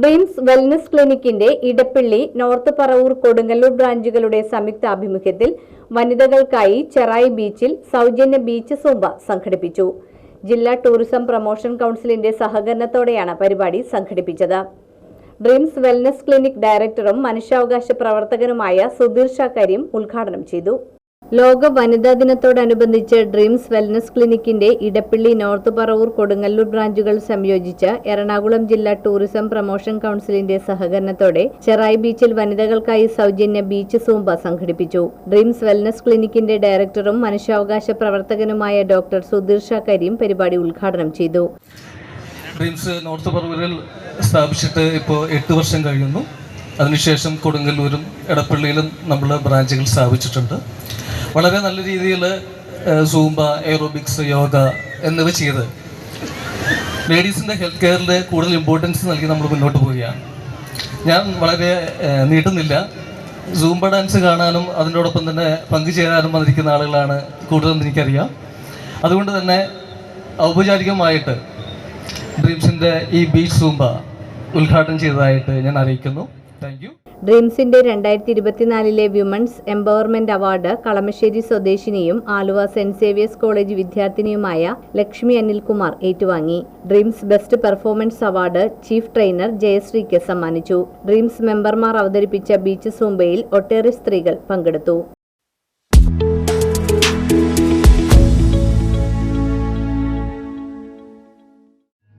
Dreams wellness ക്ലിനിക്കിന്റെ Edappally north Paravur Kodungallur ബ്രാഞ്ചുകളുടെ സംയുക്താഭിമുഖ്യത്തിൽ വനിതകൾക്കായി ചെറായി ബീച്ചിൽ സൗജന്യ ബീച്ച് സൂമ്പ സംഘടിപ്പിച്ചു. ജില്ലാ ടൂറിസം പ്രൊമോഷൻ കൌൺസിലിന്റെ സഹകരണത്തോടെയാണ് പരിപാടി സംഘടിപ്പിച്ചത്. ഡ്രീംസ് വെൽനസ് ക്ലിനിക് ഡയറക്ടറും മനുഷ്യാവകാശ പ്രവർത്തകനുമായ സുധീർ ഷാ കരീം ഉദ്ഘാടനം ചെയ്തു. ലോക വനിതാ ദിനത്തോടനുബന്ധിച്ച് ഡ്രീംസ് വെൽനസ് ക്ലിനിക്കിന്റെ ഇടപ്പള്ളി നോർത്ത് പറവൂർ കൊടുങ്ങല്ലൂർ ബ്രാഞ്ചുകൾ സംയോജിച്ച എറണാകുളം ജില്ലാ ടൂറിസം പ്രൊമോഷൻ കൌൺസിലിന്റെ സഹകരണത്തോടെ ചെറായി ബീച്ചിൽ വനിതകൾക്കായി സൗജന്യ ബീച്ച് സൂമ്പ സംഘടിപ്പിച്ചു. ഡ്രീംസ് വെൽനസ് ക്ലിനിക്കിന്റെ ഡയറക്ടറും മനുഷ്യാവകാശ പ്രവർത്തകനുമായ ഡോക്ടർ സുധീർ കരീം പരിപാടി ഉദ്ഘാടനം ചെയ്തു. ഡ്രീംസ് നോർത്ത് പറവൂരിൽ സ്ഥാപിച്ചിട്ട് ഇപ്പോൾ എട്ട് വർഷം കഴിയുന്നു. അതിനുശേഷം കൊടുങ്ങല്ലൂരും എടപ്പള്ളിയിലും നമ്മൾ ബ്രാഞ്ചുകൾ സ്ഥാപിച്ചിട്ടുണ്ട്. വളരെ നല്ല രീതിയിൽ സൂംബ എയറോബിക്സ് യോഗ എന്നിവ ചെയ്ത് ലേഡീസിന്റെ ഹെൽത്ത് കെയറിൽ കൂടുതൽ ഇമ്പോർട്ടൻസ് നൽകി നമ്മൾ മുന്നോട്ട് പോവുകയാണ്. ഞാൻ വളരെ നീട്ടുന്നില്ല. സൂംബ ഡാൻസ് കാണാനും അതിനോടൊപ്പം തന്നെ പങ്കുചേരാനും വന്നിരിക്കുന്ന ആളുകളാണ് കൂടുതലെന്ന് എനിക്കറിയാം. അതുകൊണ്ട് തന്നെ ഔപചാരികമായിട്ട് ഡ്രീംസിന്റെ ഈ ബീച്ച് സൂംബ ഉദ്ഘാടനം ചെയ്തതായിട്ട് ഞാൻ അറിയിക്കുന്നു. ഡ്രീംസിന്റെ രണ്ടായിരത്തി ഇരുപത്തിനാലിലെ വിമൻസ് എംപവർമെന്റ് അവാർഡ് കളമശ്ശേരി സ്വദേശിനിയും ആലുവ സെന്റ് സേവിയേഴ്സ് കോളേജ് വിദ്യാർത്ഥിനിയുമായ ലക്ഷ്മി അനിൽകുമാർ ഏറ്റുവാങ്ങി. Dreams best performance award chief trainer ജയശ്രീക്ക് സമ്മാനിച്ചു. ഡ്രീംസ് മെമ്പർമാർ അവതരിപ്പിച്ച ബീച്ച് സൂംബയിൽ ഒട്ടേറെ സ്ത്രീകൾ പങ്കെടുത്തു.